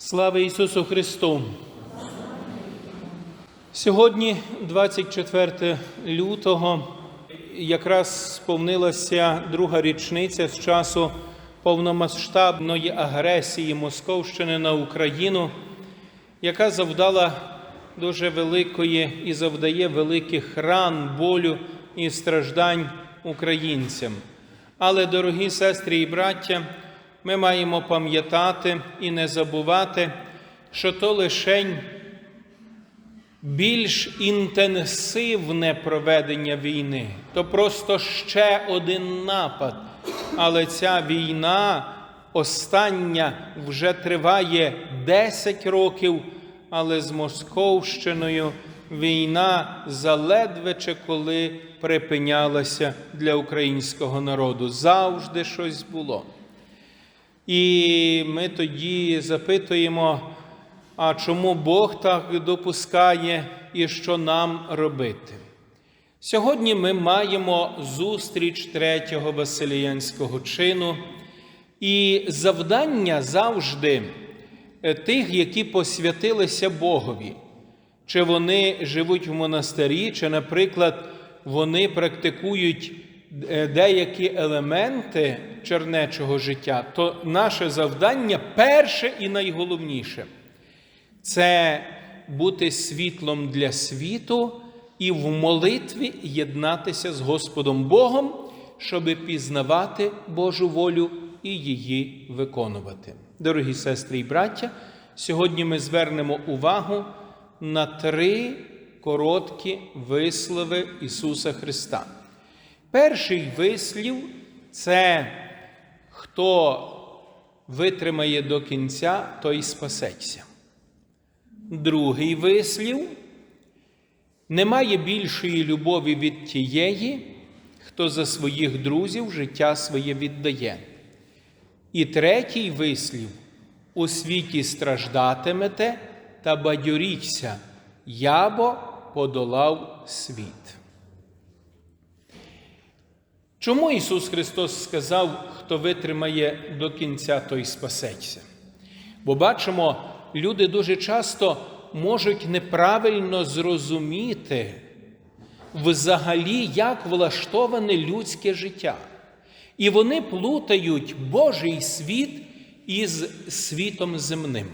Слава Ісусу Христу! Сьогодні, 24 лютого, якраз сповнилася друга річниця з часу повномасштабної агресії Московщини на Україну, яка завдала дуже великої і завдає великих ран, болю і страждань українцям. Але, дорогі сестри і браття, ми маємо пам'ятати і не забувати, що то лишень більш інтенсивне проведення війни, то просто ще один напад. Але ця війна остання вже триває 10 років, але з Московщиною війна заледве чи коли припинялася для українського народу. Завжди щось було. І ми тоді запитуємо, а чому Бог так допускає і що нам робити? Сьогодні ми маємо зустріч третього Василіянського чину, і завдання завжди е, тих, які посвятилися Богові, чи вони живуть в монастирі, чи, наприклад, вони практикують деякі елементи чернечого життя, то наше завдання перше і найголовніше це бути світлом для світу і в молитві єднатися з Господом Богом, щоби пізнавати Божу волю і її виконувати. Дорогі сестри і браття, сьогодні ми звернемо увагу на три короткі вислови Ісуса Христа. Перший вислів це хто витримає до кінця, той спасеться. Другий вислів немає більшої любові від тієї, хто за своїх друзів життя своє віддає. І третій вислів у світі страждатимете та бадьоріться, ябо подолав світ. Чому Ісус Христос сказав, хто витримає до кінця, той спасеться? Бо бачимо, люди дуже часто можуть неправильно зрозуміти взагалі, як влаштоване людське життя. І вони плутають Божий світ із світом земним.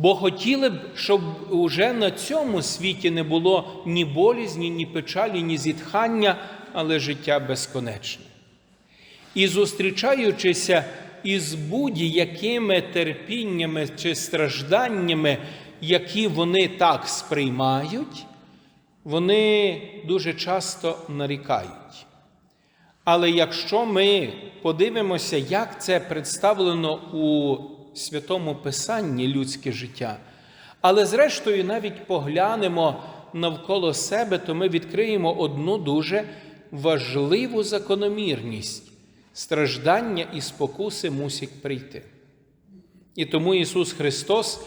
Бо хотіли б, щоб уже на цьому світі не було ні болізні, ні печалі, ні зітхання, але життя безконечне. І зустрічаючися із будь-якими терпіннями чи стражданнями, які вони так сприймають, вони дуже часто нарікають. Але якщо ми подивимося, як це представлено у святому Писанні людське життя, але зрештою навіть поглянемо навколо себе, то ми відкриємо одну дуже важливу закономірність. Страждання і спокуси мусять прийти. І тому Ісус Христос,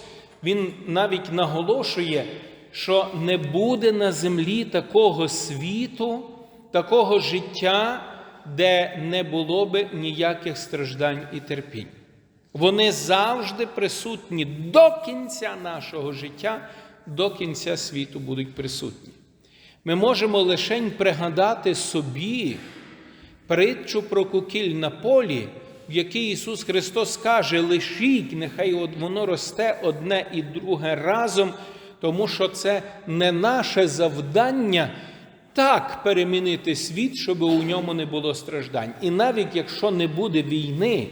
Він навіть наголошує, що не буде на землі такого світу, такого життя, де не було би ніяких страждань і терпінь. Вони завжди присутні до кінця нашого життя, до кінця світу будуть присутні. Ми можемо лише пригадати собі притчу про кукіль на полі, в якій Ісус Христос каже: лишіть, нехай воно росте одне і друге разом, тому що це не наше завдання так перемінити світ, щоб у ньому не було страждань. І навіть якщо не буде війни,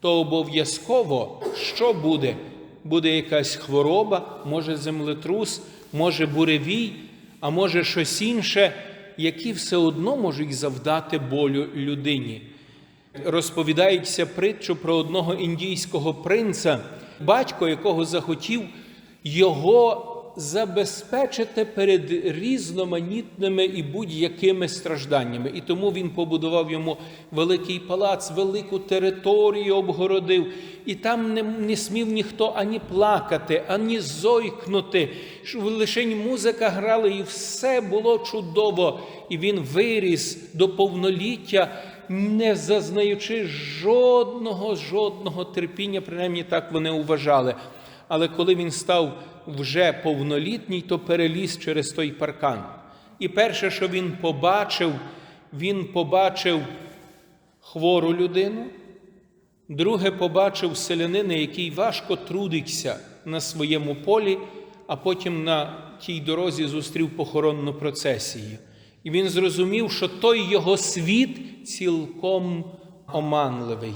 то обов'язково що буде? Буде якась хвороба, може землетрус, може буревій, а може щось інше, які все одно можуть завдати болю людині. Розповідається притчу про одного індійського принца, батько якого захотів його забезпечити перед різноманітними і будь-якими стражданнями. І тому він побудував йому великий палац, велику територію обгородив, і там не, не смів ніхто ані плакати, ані зойкнути. Лише музика грала, і все було чудово. І він виріс до повноліття. Не зазнаючи жодного, жодного терпіння, принаймні так вони вважали. але коли він став вже повнолітній, то переліз через той паркан. І перше, що він побачив, він побачив хвору людину, друге побачив селянина, який важко трудився на своєму полі, а потім на тій дорозі зустрів похоронну процесію. І він зрозумів, що той його світ цілком оманливий.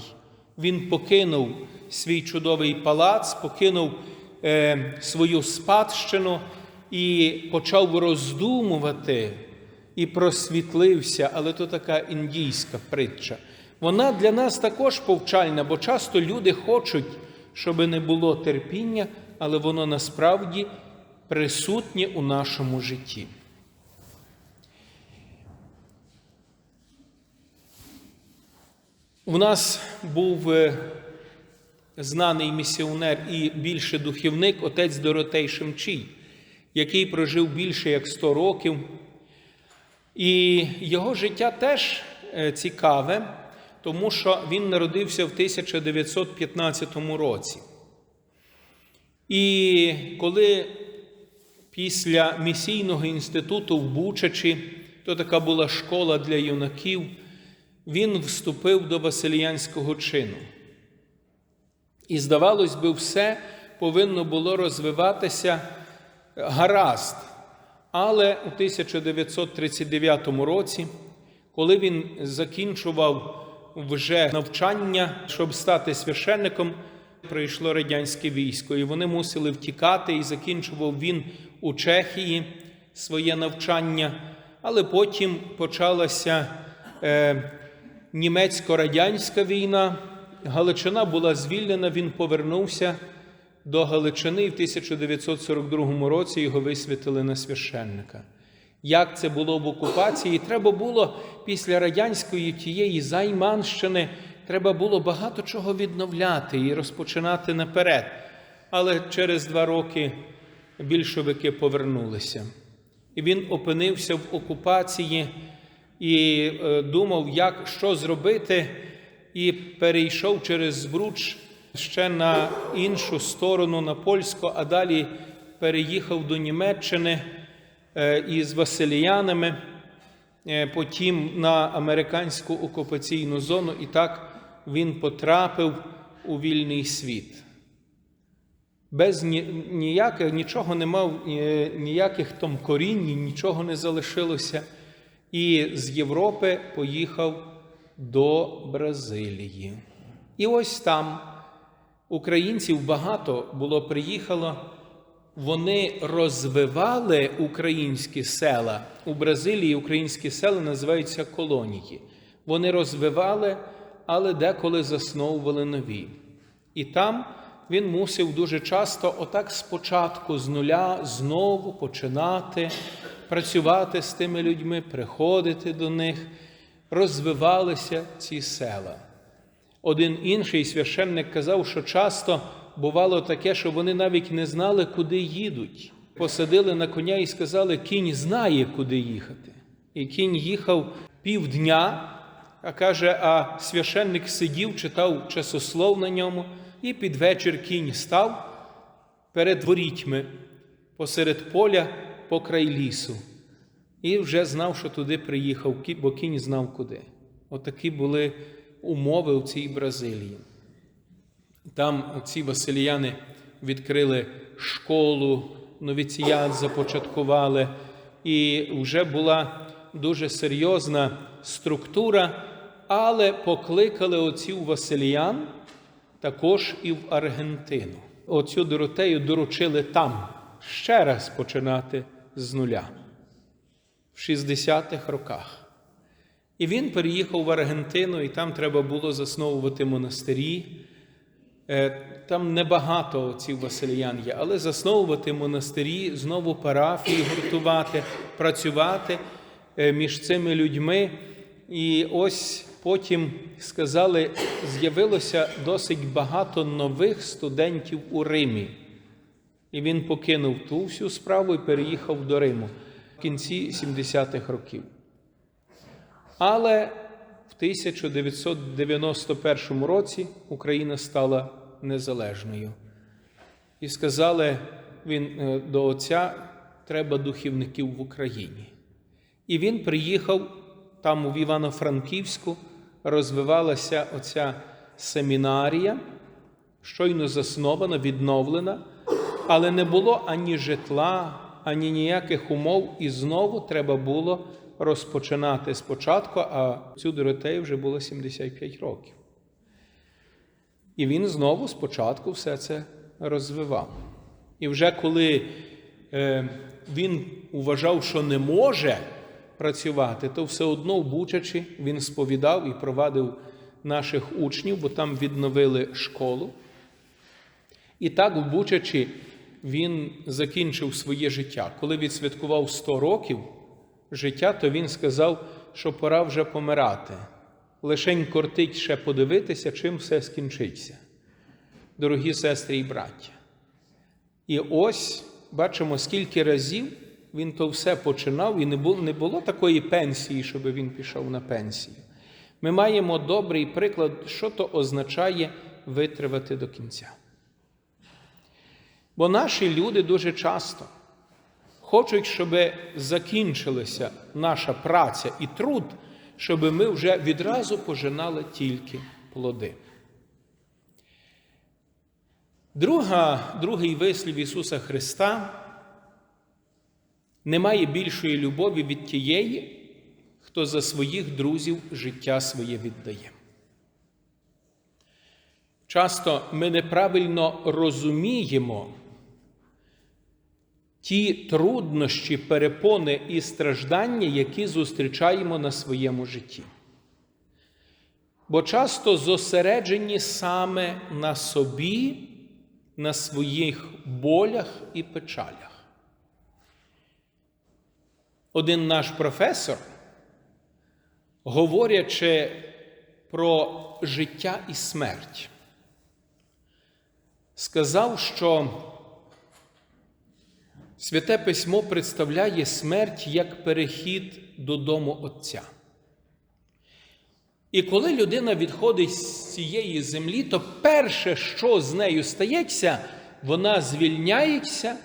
Він покинув свій чудовий палац, покинув свою спадщину і почав роздумувати і просвітлився, але то така індійська притча. Вона для нас також повчальна, бо часто люди хочуть, щоб не було терпіння, але воно насправді присутнє у нашому житті. У нас був е, знаний місіонер і більше духівник, отець Доротей Шемчий, який прожив більше як 100 років. І його життя теж е, цікаве, тому що він народився в 1915 році. І коли після місійного інституту в Бучачі, то така була школа для юнаків, він вступив до Василіянського чину. І, здавалось би, все повинно було розвиватися гаразд. Але у 1939 році, коли він закінчував вже навчання, щоб стати священником, прийшло радянське військо, і вони мусили втікати, і закінчував він у Чехії своє навчання, але потім почалася е, німецько-радянська війна. Галичина була звільнена, він повернувся до Галичини і в 1942 році його висвятили на священника. Як це було в окупації? Треба було після радянської тієї займанщини, треба було багато чого відновляти і розпочинати наперед. Але через два роки більшовики повернулися. І він опинився в окупації і е, думав, як що зробити, і перейшов через Збруч ще на іншу сторону, на польську, а далі переїхав до Німеччини е, із Василіянами, е, потім на американську окупаційну зону, і так він потрапив у вільний світ. Без ніяких, нічого не мав, ніяких там корінь, нічого не залишилося. І з Європи поїхав до Бразилії. І ось там українців багато було приїхало. Вони розвивали українські села. У Бразилії українські села називаються колонії. Вони розвивали, але деколи засновували нові. І там він мусив дуже часто, отак спочатку з нуля знову починати працювати з тими людьми, приходити до них, розвивалися ці села. Один інший священник казав, що часто бувало таке, що вони навіть не знали, куди їдуть. Посадили на коня і сказали, кінь знає, куди їхати. І кінь їхав півдня, а каже, а священник сидів, читав часослов на ньому, і під вечір кінь став перед ворітьми посеред поля покрай лісу. І вже знав, що туди приїхав, бо кінь знав куди. Отакі були умови у цій Бразилії. Там ці Василіяни відкрили школу, новіціят започаткували, і вже була дуже серйозна структура, але покликали оцю Василіян також і в Аргентину. Оцю Доротею доручили там ще раз починати з нуля в 60-х роках. І він переїхав в Аргентину, і там треба було засновувати монастирі. Е, там небагато цих Василіян є, але засновувати монастирі, знову парафії гуртувати, працювати е, між цими людьми. І ось потім сказали, з'явилося досить багато нових студентів у Римі. І він покинув ту всю справу і переїхав до Риму в кінці 70-х років. Але в 1991 році Україна стала незалежною. і сказали він е, до отця, треба духівників в Україні. І він приїхав там, в Івано-Франківську, розвивалася оця семінарія, щойно заснована, відновлена, але не було ані житла, ані ніяких умов, і знову треба було розпочинати спочатку, а цю Доротею вже було 75 років. І він знову спочатку все це розвивав. І вже коли е, він вважав, що не може працювати, то все одно в Бучачі він сповідав і провадив наших учнів, бо там відновили школу. І так в Бучачі він закінчив своє життя. Коли відсвяткував 100 років життя, то він сказав, що пора вже помирати. Лишень кортить ще подивитися, чим все скінчиться. Дорогі сестри і браття. І ось бачимо, скільки разів він то все починав, і не було, такої пенсії, щоб він пішов на пенсію. Ми маємо добрий приклад, що то означає витривати до кінця. Бо наші люди дуже часто хочуть, щоб закінчилася наша праця і труд, щоб ми вже відразу пожинали тільки плоди. Друга, Другий вислів Ісуса Христа немає більшої любові від тієї, хто за своїх друзів життя своє віддає. Часто ми неправильно розуміємо ті труднощі, перепони і страждання, які зустрічаємо на своєму житті. Бо часто зосереджені саме на собі, на своїх болях і печалях. Один наш професор, говорячи про життя і смерть, сказав, що Святе Письмо представляє смерть як перехід додому Отця. І коли людина відходить з цієї землі, то перше, що з нею стається, вона звільняється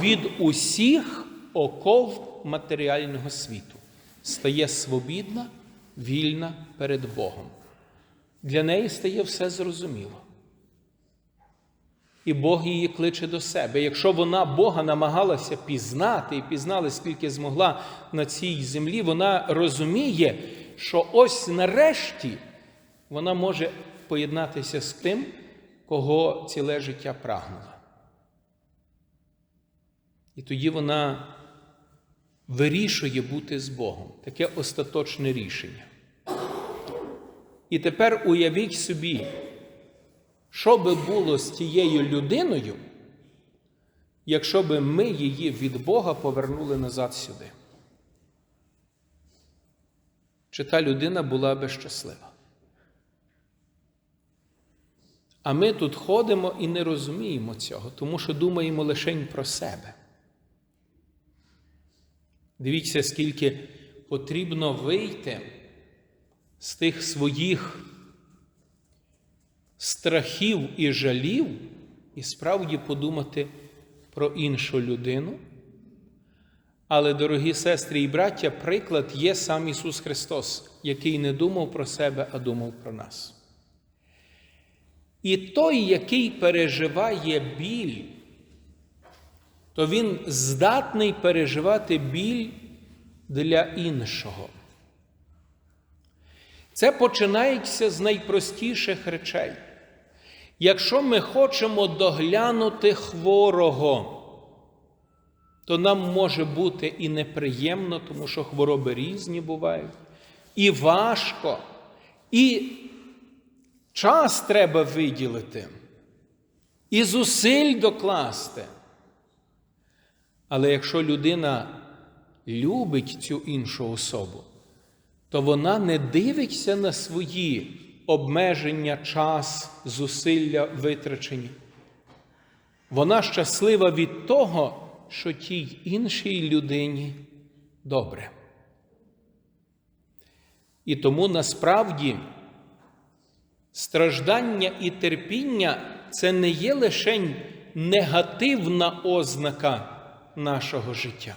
від усіх оков матеріального світу, стає свобідна, вільна перед Богом. Для неї стає все зрозуміло. І Бог її кличе до себе. Якщо вона Бога намагалася пізнати і пізнала, скільки змогла на цій землі, вона розуміє, що ось нарешті вона може поєднатися з тим, кого ціле життя прагнула. І тоді вона вирішує бути з Богом. Таке остаточне рішення. І тепер уявіть собі. Що би було з тією людиною, якщо би ми її від Бога повернули назад сюди? Чи та людина була би щаслива? А ми тут ходимо і не розуміємо цього, тому що думаємо лише про себе. Дивіться, скільки потрібно вийти з тих своїх страхів і жалів, і справді подумати про іншу людину. Але, дорогі сестри і браття, приклад є сам Ісус Христос, який не думав про себе, а думав про нас. І той, який переживає біль, то він здатний переживати біль для іншого. Це починається з найпростіших речей. Якщо ми хочемо доглянути хворого, то нам може бути і неприємно, тому що хвороби різні бувають, і важко, і час треба виділити, і зусиль докласти. Але якщо людина любить цю іншу особу, то вона не дивиться на свої обмеження, час, зусилля витрачені. Вона щаслива від того, що тій іншій людині добре. І тому насправді страждання і терпіння це не є лише негативна ознака нашого життя.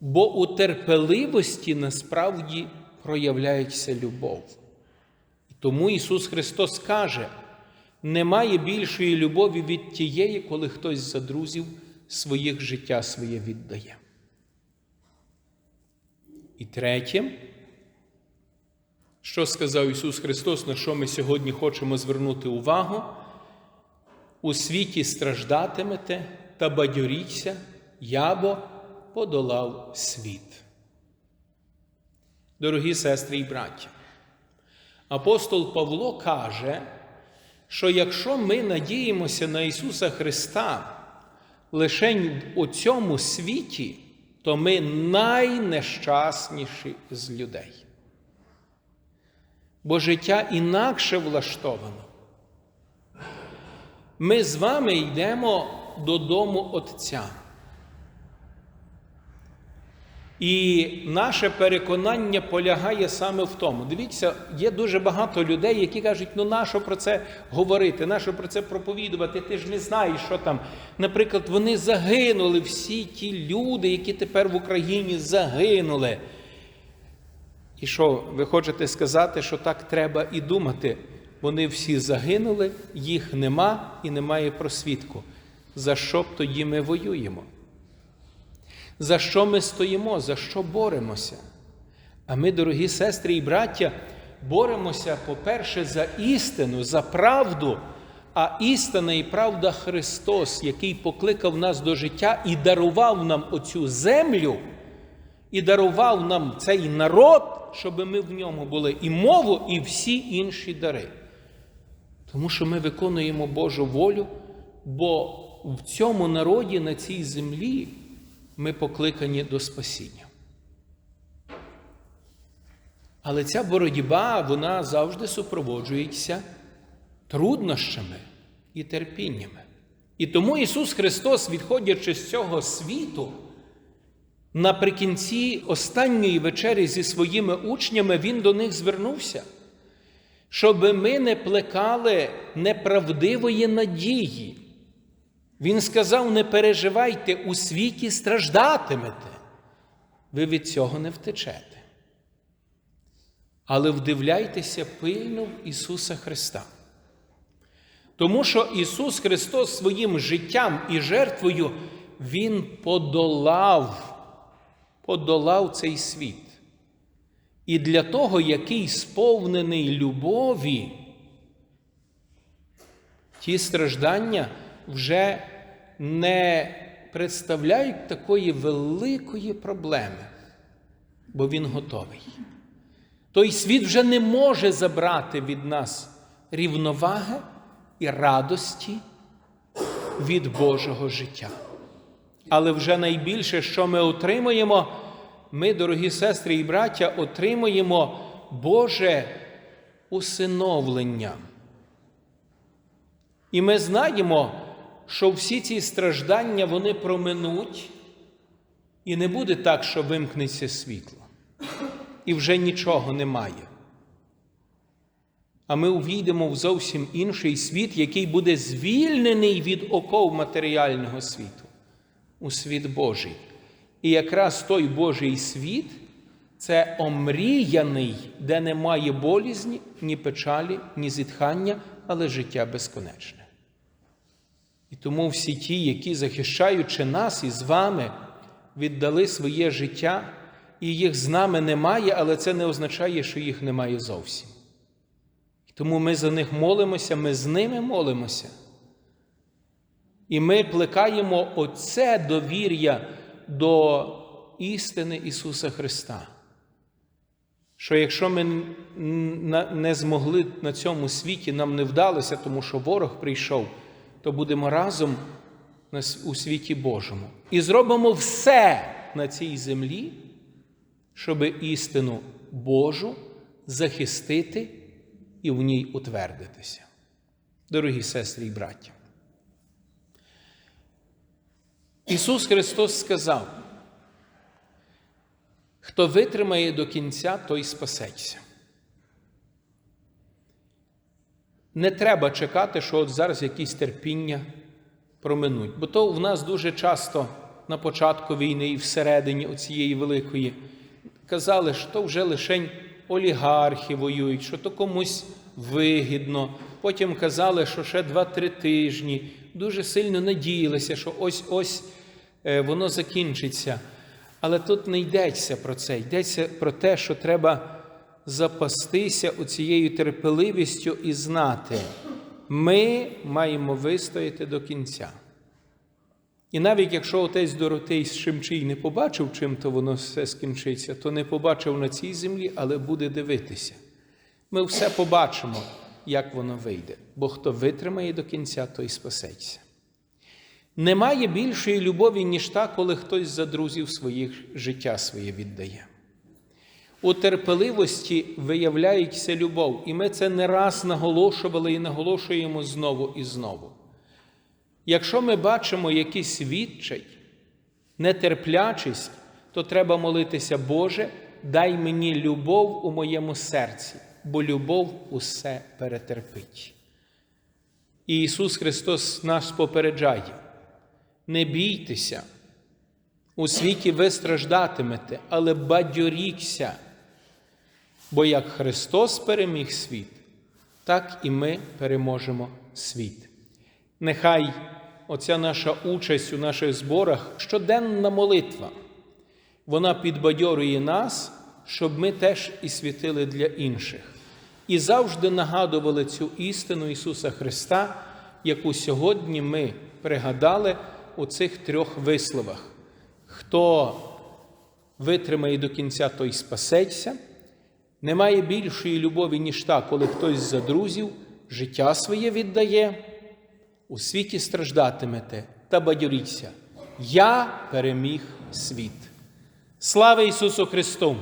Бо у терпеливості насправді проявляється любов. Тому Ісус Христос каже, немає більшої любові від тієї, коли хтось за друзів своїх життя своє віддає. І третє, що сказав Ісус Христос, на що ми сьогодні хочемо звернути увагу, у світі страждатимете та бадьоріться, ябо подолав світ. Дорогі сестри і браття, апостол Павло каже, що якщо ми надіємося на Ісуса Христа лише у цьому світі, то ми найнещасніші з людей. Бо життя інакше влаштовано. Ми з вами йдемо додому Отця. І наше переконання полягає саме в тому. Дивіться, є дуже багато людей, які кажуть, ну нащо про це говорити, нащо про це проповідувати, ти ж не знаєш, що там. Наприклад, вони загинули, всі ті люди, які тепер в Україні загинули. І що, ви хочете сказати, що так треба і думати? Вони всі загинули, їх нема і немає просвідку. За що б тоді ми воюємо? За що ми стоїмо, за що боремося? А ми, дорогі сестри і браття, боремося, по-перше, за істину, за правду, а істина і правда Христос, який покликав нас до життя і дарував нам оцю землю, і дарував нам цей народ, щоб ми в ньому були і мову, і всі інші дари. Тому що ми виконуємо Божу волю, бо в цьому народі, на цій землі, ми покликані до спасіння. Але ця боротьба, вона завжди супроводжується труднощами і терпіннями. І тому Ісус Христос, відходячи з цього світу, наприкінці останньої вечері зі своїми учнями, Він до них звернувся, щоб ми не плекали неправдивої надії. Він сказав: не переживайте, у світі страждатимете. Ви від цього не втечете. Але вдивляйтеся пильно в Ісуса Христа. Тому що Ісус Христос своїм життям і жертвою Він подолав, подолав цей світ. І для того, який сповнений любові, ті страждання вже не представляють такої великої проблеми, бо Він готовий. Той світ вже не може забрати від нас рівноваги і радості від Божого життя. Але вже найбільше, що ми отримуємо, ми, дорогі сестри і браття, отримуємо Боже усиновлення. І ми знаємо, що всі ці страждання вони проминуть, і не буде так, що вимкнеться світло, і вже нічого немає. А ми увійдемо в зовсім інший світ, який буде звільнений від оков матеріального світу, у світ Божий. І якраз той Божий світ це омріяний, де немає болізні, ні печалі, ні зітхання, але життя безконечне. І тому всі ті, які, захищаючи нас і з вами, віддали своє життя, і їх з нами немає, але це не означає, що їх немає зовсім. І тому ми за них молимося, ми з ними молимося. І ми плекаємо оце довір'я до істини Ісуса Христа. Що якщо ми не змогли на цьому світі, нам не вдалося, тому що ворог прийшов то будемо разом у світі Божому. І зробимо все на цій землі, щоб істину Божу захистити і в ній утвердитися. Дорогі сестри і браття. Ісус Христос сказав, хто витримає до кінця, той спасеться. Не треба чекати, що от зараз якісь терпіння проминуть. Бо то в нас дуже часто на початку війни і всередині цієї великої казали, що то вже лишень олігархи воюють, що то комусь вигідно. Потім казали, що ще 2-3 тижні. Дуже сильно надіялися, що ось-ось е, воно закінчиться. Але тут не йдеться про це, йдеться про те, що треба запастися цією терпеливістю і знати, ми маємо вистояти до кінця. І навіть якщо отець Доротей з Шимчий не побачив, чим то воно все скінчиться, то не побачив на цій землі, але буде дивитися. Ми все побачимо, як воно вийде, бо хто витримає до кінця, той спасеться. Немає більшої любові, ніж та, коли хтось за друзів своїх життя своє віддає. У терпеливості виявляється любов, і ми це не раз наголошували і наголошуємо знову і знову. Якщо ми бачимо якийсь відчай, нетерплячість, то треба молитися, Боже, дай мені любов у моєму серці, бо любов усе перетерпить. І Ісус Христос нас попереджає: не бійтеся, у світі ви страждатимете, але бадьорікся, бо як Христос переміг світ, так і ми переможемо світ. Нехай оця наша участь у наших зборах, щоденна молитва, вона підбадьорює нас, щоб ми теж і світили для інших. І завжди нагадували цю істину Ісуса Христа, яку сьогодні ми пригадали у цих трьох висловах. Хто витримає до кінця, той спасеться. Немає більшої любові, ніж та, коли хтось за друзів життя своє віддає. У світі страждатимете та бадьоріться. Я переміг світ. Слава Ісусу Христу!